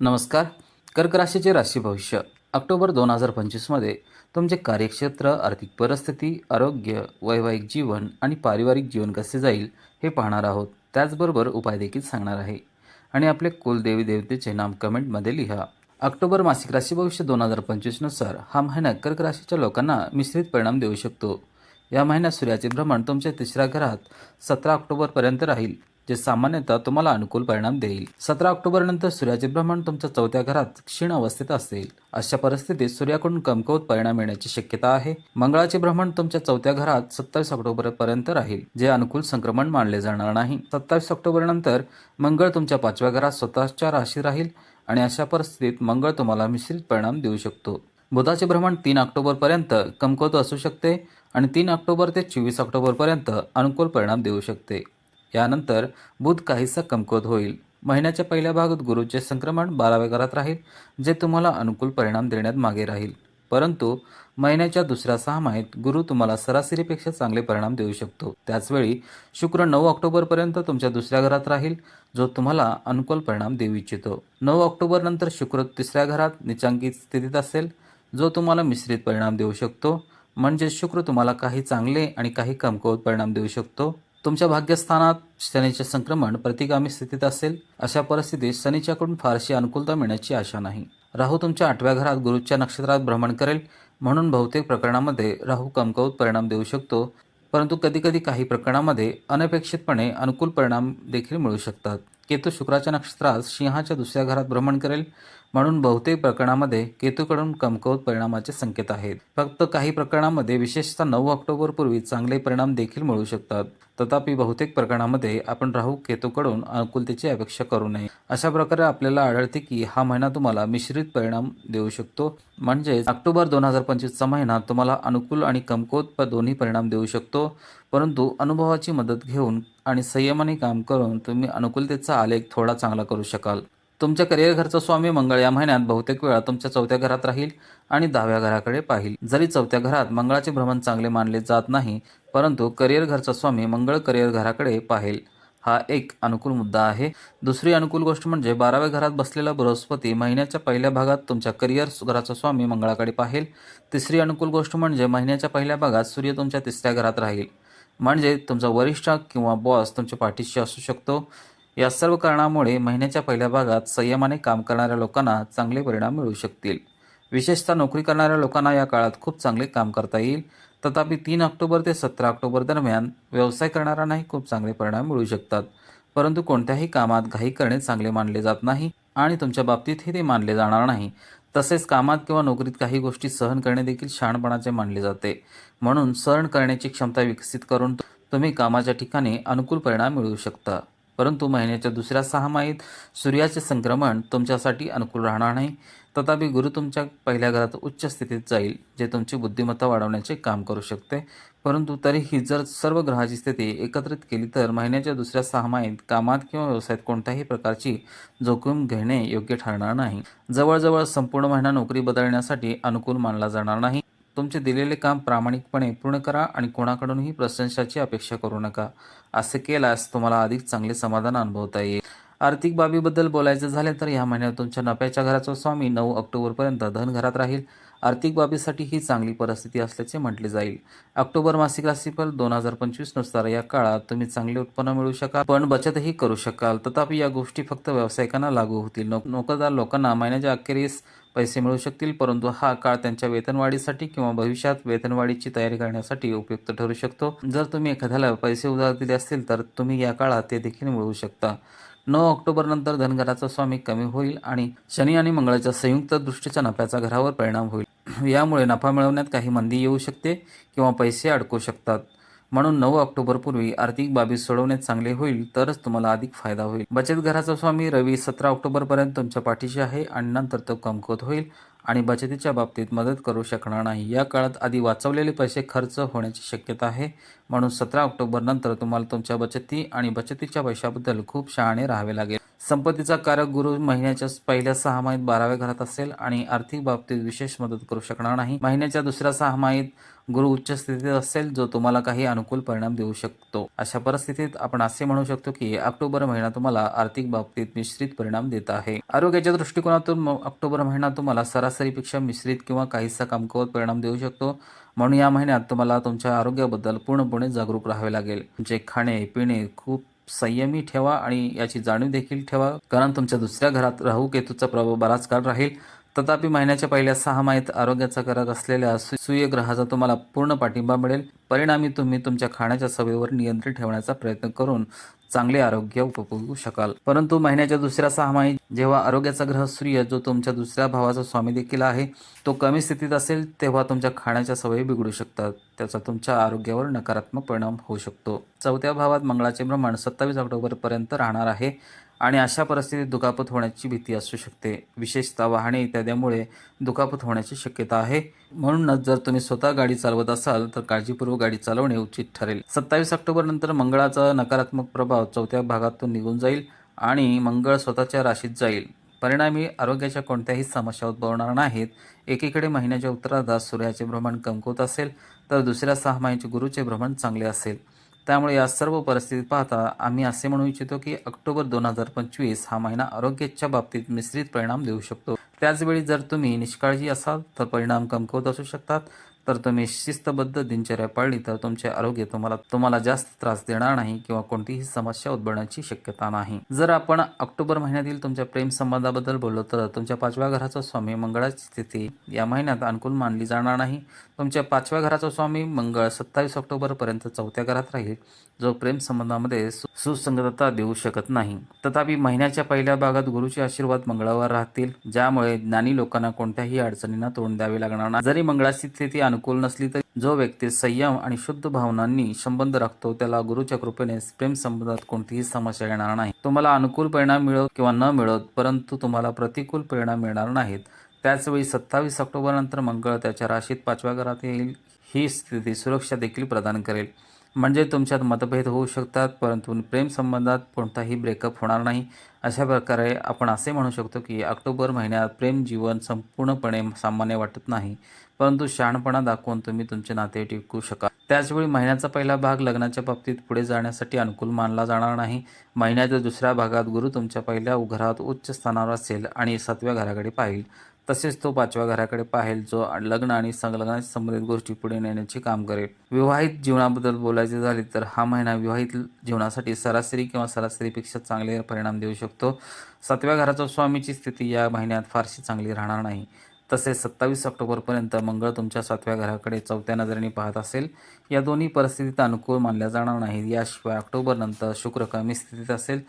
नमस्कार. कर्क राशीचे राशी भविष्य. ऑक्टोबर दोन हजार पंचवीसमध्ये तुमचे कार्यक्षेत्र आर्थिक परिस्थिती आरोग्य वैवाहिक जीवन आणि पारिवारिक जीवन कसे जाईल हे पाहणार आहोत. त्याचबरोबर उपाय देखील सांगणार आहे. आणि आपले कुलदेवी देवतेचे नाम कमेंटमध्ये लिहा. ऑक्टोबर मासिक राशी भविष्य दोन हजार पंचवीसनुसार हा महिना कर्क राशीच्या लोकांना मिश्रित परिणाम देऊ शकतो. या महिन्यात सूर्याचे भ्रमण तुमच्या तिसऱ्या घरात सतरा ऑक्टोबरपर्यंत राहील. जे सामान्यतः तुम्हाला अनुकूल परिणाम देईल. सतरा ऑक्टोबर नंतर सूर्याचे भ्रमण तुमच्या चौथ्या घरात क्षीण अवस्थेत असेल. अशा परिस्थितीत सूर्याकडून कमकवत परिणाम येण्याची शक्यता आहे. मंगळाचे भ्रमण तुमच्या चौथ्या घरात सत्तावीस ऑक्टोबर पर्यंत राहील जे अनुकूल संक्रमण मानले जाणार नाही. सत्तावीस ऑक्टोबर नंतर मंगळ तुमच्या पाचव्या घरात स्वतःच्या राशी राहील आणि अशा परिस्थितीत मंगळ तुम्हाला मिश्रित परिणाम देऊ शकतो. बुधाचे भ्रमण तीन ऑक्टोबरपर्यंत कमकुवत असू शकते आणि तीन ऑक्टोबर ते चोवीस ऑक्टोबरपर्यंत अनुकूल परिणाम देऊ शकते. यानंतर बुध काहीसा कमकुवत होईल. महिन्याच्या पहिल्या भागात गुरुचे संक्रमण बाराव्या घरात राहील जे तुम्हाला अनुकूल परिणाम देण्यात मागे राहील. परंतु महिन्याच्या दुसऱ्या सहामाहीत गुरु तुम्हाला सरासरीपेक्षा चांगले परिणाम देऊ शकतो. त्याचवेळी शुक्र नऊ ऑक्टोबरपर्यंत तुमच्या दुसऱ्या घरात राहील जो तुम्हाला अनुकूल परिणाम देऊ इच्छितो. नऊ ऑक्टोबरनंतर शुक्र तिसऱ्या घरात निचांकित स्थितीत असेल जो तुम्हाला मिश्रित परिणाम देऊ शकतो. म्हणजे शुक्र तुम्हाला काही चांगले आणि काही कमकुवत परिणाम देऊ शकतो. तुमच्या भाग्यस्थानात शनीचे संक्रमण प्रतिगामी स्थितीत असेल अशा परिस्थितीत शनीच्याकडून फारशी अनुकूलता मिळण्याची आशा नाही. राहू तुमच्या आठव्या घरात गुरुच्या नक्षत्रात भ्रमण करेल म्हणून बहुतेक प्रकरणामध्ये राहू कमकवत परिणाम देऊ शकतो परंतु कधीकधी काही प्रकरणामध्ये अनपेक्षितपणे अनुकूल परिणाम देखील मिळू शकतात. केतू शुक्राच्या नक्षत्रात सिंहाच्या दुसऱ्या घरात भ्रमण करेल म्हणून बहुतेक प्रकरणामध्ये केतूकडून कमकुवत परिणामाचे संकेत आहेत. फक्त काही प्रकरणामध्ये विशेषतः नऊ ऑक्टोबर पूर्वी चांगले परिणाम देखील मिळू शकतात. तथापि बहुतेक प्रकरणामध्ये आपण राहू केतूकडून अनुकूलतेची अपेक्षा करू नये. अशा प्रकारे आपल्याला आढळते की हा महिना तुम्हाला मिश्रित परिणाम देऊ शकतो. म्हणजे ऑक्टोबर दोन हजार पंचवीसचा महिना तुम्हाला अनुकूल आणि कमकुवत दोन्ही परिणाम देऊ शकतो. परंतु अनुभवाची मदत घेऊन आणि संयमाने काम करून तुम्ही अनुकूलतेचा आलेख थोडा चांगला करू शकाल. तुमच्या करिअर घरचा स्वामी मंगळ या महिन्यात बहुतेक वेळा तुमच्या चौथ्या घरात राहील आणि दहाव्या घराकडे पाहिल. जरी चौथ्या घरात मंगळाचे भ्रमण चांगले मानले जात नाही परंतु करिअर घरचा स्वामी मंगळ करिअर घराकडे पाहिल. हा एक अनुकूल मुद्दा आहे. दुसरी अनुकूल गोष्ट म्हणजे बाराव्या घरात बसलेला बृहस्पती महिन्याच्या पहिल्या भागात तुमच्या करिअर घराचा स्वामी मंगळाकडे पाहेल. तिसरी अनुकूल गोष्ट म्हणजे महिन्याच्या पहिल्या भागात सूर्य तुमच्या तिसऱ्या घरात राहील. म्हणजे तुमचा वरिष्ठ किंवा बॉस तुमच्या पाठीशी असू शकतो. या सर्व कारणामुळे महिन्याच्या पहिल्या भागात संयमाने काम करणाऱ्या लोकांना चांगले परिणाम मिळू शकतील. विशेषतः नोकरी करणाऱ्या लोकांना या काळात खूप चांगले काम करता येईल. तथापि तीन ऑक्टोबर ते सतरा ऑक्टोबर दरम्यान व्यवसाय करणाऱ्यांनाही खूप चांगले परिणाम मिळू शकतात. परंतु कोणत्याही कामात घाई करणे चांगले मानले जात नाही आणि तुमच्या बाबतीतही ते मानले जाणार नाही. तसेच कामात किंवा नोकरीत काही गोष्टी सहन करणे देखील शहाणपणाचे मानले जाते. म्हणून सहन करण्याची क्षमता विकसित करून तुम्ही कामाच्या ठिकाणी अनुकूल परिणाम मिळवू शकता. परंतु महिन्याच्या दुसऱ्या सहामाहीत सूर्याचे संक्रमण तुमच्यासाठी अनुकूल राहणार नाही. तथापि गुरु तुमच्या पहिल्या घरात उच्च स्थितीत जाईल जे तुमची बुद्धिमत्ता वाढवण्याचे काम करू शकते. परंतु तरीही जर सर्व ग्रहाची स्थिती एकत्रित केली तर महिन्याच्या दुसऱ्या सहामाहीत कामात किंवा व्यवसायात कोणत्याही प्रकारची जोखीम घेणे योग्य ठरणार नाही. जवळजवळ संपूर्ण महिना नोकरी बदलण्यासाठी अनुकूल मानला जाणार नाही. तुमचे दिलेले काम प्रामाणिकपणे पूर्ण करा आणि कोणाकडूनही प्रशंसाची अपेक्षा करू नका. असे केल्यास तुम्हाला अधिक चांगले समाधान अनुभवता येईल. आर्थिक बाबीबद्दल बोलायचं झाले तर या महिन्यात तुमच्या नफ्याच्या घराचा स्वामी नऊ ऑक्टोबरपर्यंत धन घरात राहील. आर्थिक बाबीसाठी ही चांगली परिस्थिती असल्याचे म्हटले जाईल. ऑक्टोबर मासिक राशीफल दोन हजार पंचवीसनुसार या काळात तुम्ही चांगले उत्पन्न मिळू शकाल पण बचतही करू शकाल. तथापि या गोष्टी फक्त व्यावसायिकांना लागू होतील. नोक नोकरदार लोकांना महिन्याच्या अखेरीस पैसे मिळू शकतील परंतु हा काळ त्यांच्या वेतनवाढीसाठी किंवा भविष्यात वेतनवाढीची तयारी करण्यासाठी उपयुक्त ठरू शकतो. जर तुम्ही एखाद्याला पैसे उधार दिले असतील तर तुम्ही या काळात ते देखील मिळवू शकता. नऊ ऑक्टोबर नंतर स्वामी कमी होईल आणि शनी आणि मंगळाच्या संयुक्त दृष्टीच्या नफ्याचा घरावर परिणाम होईल. यामुळे नफा मिळवण्यात काही मंदी येऊ शकते किंवा पैसे अडकू शकतात. म्हणून नऊ ऑक्टोबरपूर्वी आर्थिक बाबी सोडवण्यात चांगले होईल तरच तुम्हाला अधिक फायदा होईल. बचत घराचा स्वामी रवी सतरा ऑक्टोबरपर्यंत तुमच्या पाठीशी आहे आणि नंतर तो कमकुवत होईल. आणि बचतीच्या बाबतीत मदत करू शकणार नाही. या काळात आधी वाचवलेले पैसे खर्च होण्याची शक्यता आहे. म्हणून सतरा ऑक्टोबरनंतर तुम्हाला तुमच्या बचती आणि बचतीच्या पैशाबद्दल खूप शहाणे राहावे लागेल. संपत्तीचा कारक गुरु महिन्याच्या पहिल्या सहामाहीत बाराव्या घरात असेल आणि आर्थिक बाबतीत विशेष मदत करू शकणार नाही. महिन्याच्या दुसऱ्या सहामाहीत गुरु उच्च स्थितीत असेल जो तुम्हाला काही अनुकूल परिणाम देऊ शकतो. अशा परिस्थितीत आपण असे म्हणू शकतो की ऑक्टोबर महिना तुम्हाला आर्थिक बाबतीत मिश्रित परिणाम देत आहे. आरोग्याच्या दृष्टिकोनातून ऑक्टोबर महिना तुम्हाला सरासरीपेक्षा मिश्रित किंवा काहीसा कमकुवत परिणाम देऊ शकतो. म्हणून या महिन्यात तुम्हाला तुमच्या आरोग्याबद्दल पूर्णपणे जागरूक राहावे लागेल. तुमचे खाणे पिणे खूप संयमी ठेवा आणि याची जाणीव देखील ठेवा. कारण तुमच्या दुसऱ्या घरात राहू केतूचा प्रभाव बराच काळ राहील. तथापि महिन्याच्या पहिल्या सहा माहीत आरोग्याचा करक असलेल्या सूर्यग्रहाचा तुम्हाला पूर्ण पाठिंबा मिळेल. परिणामी तुम्ही तुमच्या खाण्याच्या सवयीवर नियंत्रण ठेवण्याचा प्रयत्न करून चांगले आरोग्य उपभोगू शकाल. परंतु महिन्याच्या दुसऱ्या सहामाही जेव्हा आरोग्याचा ग्रह सूर्य जो तुमच्या दुसऱ्या भावाचा स्वामी देखील आहे तो कमी स्थितीत असेल तेव्हा तुमच्या खाण्याच्या सवयी बिघडू शकतात. त्याचा तुमच्या आरोग्यावर नकारात्मक परिणाम होऊ शकतो. चौथ्या भावात मंगळाचे प्रमाण सत्तावीस ऑक्टोबरपर्यंत राहणार आहे. आणि अशा परिस्थितीत दुखापत होण्याची भीती असू शकते. विशेषतः वाहने इत्यादीमुळे दुखापत होण्याची शक्यता आहे. म्हणूनच जर तुम्ही स्वतः गाडी चालवत असाल तर काळजीपूर्वक गाडी चालवणे उचित ठरेल. सत्तावीस ऑक्टोबर नंतर मंगळाचा नकारात्मक प्रभाव चौथ्या भागातून निघून जाईल आणि मंगळ स्वतःच्या राशीत जाईल. परिणामी आरोग्याच्या कोणत्याही समस्या उद्भवणार नाहीत. एकीकडे महिन्याच्या उत्तरार्धात सूर्याचे भ्रमण कमकुवत असेल तर दुसऱ्या सहा महिन्याचे गुरुचे भ्रमण चांगले असेल. त्यामुळे या सर्व परिस्थितीत पाहता आम्ही असे म्हणू इच्छितो की ऑक्टोबर दोन हजार पंचवीस हा महिना आरोग्याच्या बाबतीत मिश्रित परिणाम देऊ शकतो. त्याचवेळी जर तुम्ही निष्काळजी असाल तर परिणाम कमकुवत असू शकतात. तर तुम्ही शिस्तबद्ध दिनचर्या पाळली तर तुमचे आरोग्य तुम्हाला तुम्हाला जास्त त्रास देणार नाही किंवा कोणतीही समस्या उद्भवण्याची शक्यता नाही. जर आपण ऑक्टोबर महिन्यातील तुमच्या प्रेम संबंधाबद्दल बोललो तर तुमच्या पाचव्या घराचा स्वामी मंगळाची स्थिती या महिन्यात अनुकूल मानली जाणार नाही. तुमच्या पाचव्या घराचा स्वामी मंगळ सत्तावीस ऑक्टोबरपर्यंत चौथ्या घरात राहील. जो प्रेम संबंधामध्ये सु- सुसंगतता देऊ शकत नाही. तथापि महिन्याच्या पहिल्या भागात गुरुचे आशीर्वाद मंगळावर राहतील. ज्यामुळे ज्ञानी लोकांना कोणत्याही अडचणींना तोंड द्यावे लागणार नाही जरी मंगळाची स्थिती अनुकूल अनुकूल नसली तरी जो व्यक्ती संयम आणि शुद्ध भावनांनी संबंध राखतो त्याला गुरुच्या कृपेने प्रेम संबंधात कोणतीही समस्या येणार नाही. तुम्हाला अनुकूल परिणाम मिळत किंवा न मिळत परंतु तुम्हाला प्रतिकूल परिणाम मिळणार नाहीत. त्याचवेळी सत्तावीस ऑक्टोबर नंतर मंगळ त्याच्या राशीत पाचव्या घरात येईल ही स्थिती सुरक्षा देखील प्रदान करेल. म्हणजे तुमच्यात मतभेद होऊ शकतात परंतु प्रेम संबंधात कोणताही ब्रेकअप होणार नाही. अशा प्रकारे आपण असे म्हणू शकतो की ऑक्टोबर महिन्यात प्रेम जीवन संपूर्णपणे सामान्य वाटत नाही. परंतु शहाणपणा दाखवून तुम्ही तुमचे नाते टिकू शकाल. त्याचवेळी महिन्याचा पहिला भाग लग्नाच्या बाबतीत पुढे जाण्यासाठी अनुकूल मानला जाणार नाही. महिन्याच्या दुसऱ्या भागात गुरु तुमच्या पहिल्या घरात उच्च स्थानावर असेल आणि सातव्या घराकडे पाहिल. तसेच तो पाचव्या घराकडे पाहेल जो लग्न आणि संलग्नाशी संबंधित गोष्टी पुढे नेण्याचे काम करेल. विवाहित जीवनाबद्दल बोलायचे झाले तर हा महिना विवाहित जीवनासाठी सरासरी किंवा सरासरीपेक्षा चांगले परिणाम देऊ शकतो. सातव्या घराचा स्वामीची स्थिती या महिन्यात फारशी चांगली राहणार नाही. तसेच सत्तावीस ऑक्टोबरपर्यंत मंगळ तुमच्या सातव्या घराकडे चौथ्या नजरेने पाहत असेल या दोन्ही परिस्थितीत अनुकूल मानल्या जाणार नाहीत. याशिवाय ऑक्टोबरनंतर शुक्र कमी स्थितीत असेल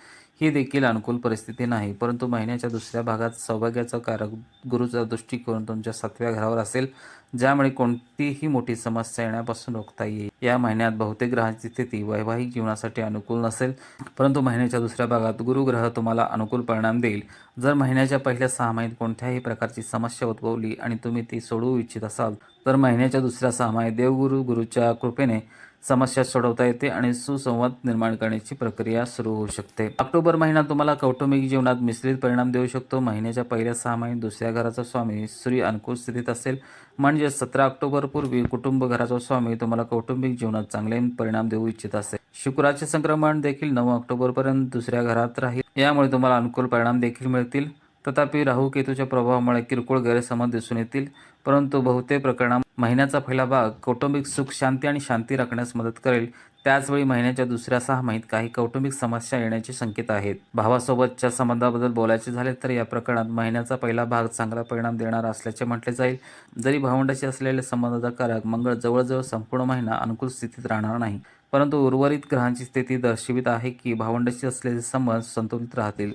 ही देखील अनुकूल परिस्थिती नाही. परंतु महिन्याच्या दुसऱ्या भागात सौभाग्याचा कारक गुरुचा दृष्टिकोन तुमच्या सातव्या घरावर असेल ज्यामुळे कोणतीही मोठी समस्या येण्यापासून रोखता येईल. या महिन्यात बहुतेक ग्रहांची स्थिती वैवाहिक जीवनासाठी अनुकूल नसेल परंतु महिन्याच्या दुसऱ्या भागात गुरुग्रह तुम्हाला अनुकूल परिणाम देईल. जर महिन्याच्या पहिल्या सहा महिन्यात कोणत्याही प्रकारची समस्या उद्भवली आणि तुम्ही ती सोडवू इच्छित असाल तर महिन्याच्या दुसऱ्या सहा महिन्यात देवगुरु गुरुच्या कृपेने समस्या सोडवता येते आणि सुसंवाद निर्माण करण्याची प्रक्रिया सुरू होऊ शकते. ऑक्टोबर महिना तुम्हाला कौटुंबिक जीवनात मिश्रित परिणाम देऊ शकतो. महिन्याच्या पहिल्या सहा महिन्यात दुसऱ्या घराचा स्वामी सूर्य अनुकूल स्थितीत असेल. म्हणजे सतरा ऑक्टोबर पूर्वी कुटुंब घराचा स्वामी तुम्हाला कौटुंबिक जीवनात चांगले परिणाम देऊ इच्छित असेल. शुक्राचे संक्रमण देखील नऊ ऑक्टोबरपर्यंत दुसऱ्या घरात राहील. यामुळे तुम्हाला अनुकूल परिणाम देखील मिळतील. तथापि राहू केतूच्या प्रभावामुळे किरकोळ गैरसमज दिसून येतील परंतु बहुतेक प्रकरणात महिन्याचा पहिला भाग कौटुंबिक सुख शांती आणि शांती राखण्यास मदत करेल. त्याचवेळी महिन्याच्या दुसऱ्या सहा महिन्यात काही कौटुंबिक समस्या येण्याचे संकेत आहेत. भावासोबतच्या संबंधाबद्दल बोलायचे झाले तर या प्रकरणात महिन्याचा पहिला भाग चांगला परिणाम देणारा असल्याचे म्हटले जाईल. जरी भावंडाशी असलेले संबंधाचा कारक मंगळ जवळजवळ संपूर्ण महिना अनुकूल स्थितीत राहणार नाही. परंतु उर्वरित ग्रहांची स्थिती दर्शवित आहे की भावंडाशी असलेले संबंध संतुलित राहतील.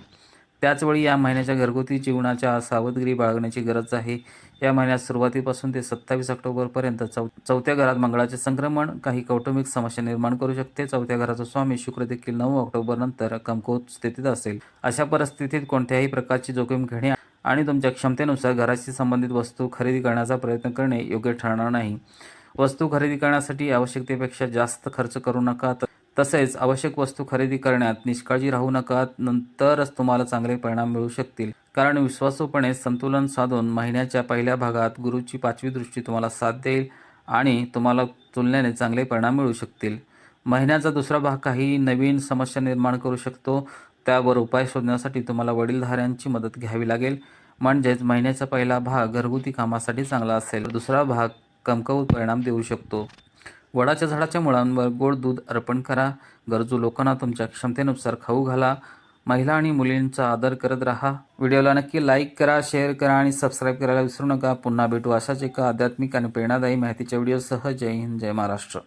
त्याचवेळी या महिन्याच्या घरगुती जीवनाच्या सावधगिरी बाळगण्याची गरज आहे. या महिन्यात सुरुवातीपासून ते सत्तावीस ऑक्टोबरपर्यंत चौ चौथ्या घरात मंगळाचे संक्रमण काही कौटुंबिक समस्या निर्माण करू शकते. चौथ्या घराचा स्वामी शुक्र देखील नऊ ऑक्टोबरनंतर कमकुवत स्थितीत असेल. अशा परिस्थितीत कोणत्याही प्रकारची जोखीम घेणे आणि तुमच्या क्षमतेनुसार घराशी संबंधित वस्तू खरेदी करण्याचा प्रयत्न करणे योग्य ठरणार नाही. वस्तू खरेदी करण्यासाठी आवश्यकतेपेक्षा जास्त खर्च करू नका. तर तसेच आवश्यक वस्तू खरेदी करण्यात निष्काळजी राहू नका नंतरच तुम्हाला चांगले परिणाम मिळू शकतील. कारण विश्वासूपणे संतुलन साधून महिन्याच्या पहिल्या भागात गुरुची पाचवी दृष्टी तुम्हाला साथ देईल आणि तुम्हाला तुलनेने चांगले परिणाम मिळू शकतील. महिन्याचा दुसरा भाग काही नवीन समस्या निर्माण करू शकतो. त्यावर उपाय शोधण्यासाठी तुम्हाला वडीलधाऱ्यांची मदत घ्यावी लागेल. म्हणजेच महिन्याचा पहिला भाग घरगुती कामासाठी चांगला असेल. दुसरा भाग कमकवत परिणाम देऊ शकतो. वडाच्या झाडाच्या मुळांवर गोड दूध अर्पण करा. गरजू लोकांना तुमच्या क्षमतेनुसार खाऊ घाला. महिला आणि मुलींचा आदर करत राहा. व्हिडिओला नक्की लाईक करा शेअर करा आणि सबस्क्राईब करायला विसरू नका. पुन्हा भेटू अशाच एका आध्यात्मिक आणि प्रेरणादायी माहितीच्या व्हिडिओसह. जय हिंद जय महाराष्ट्र.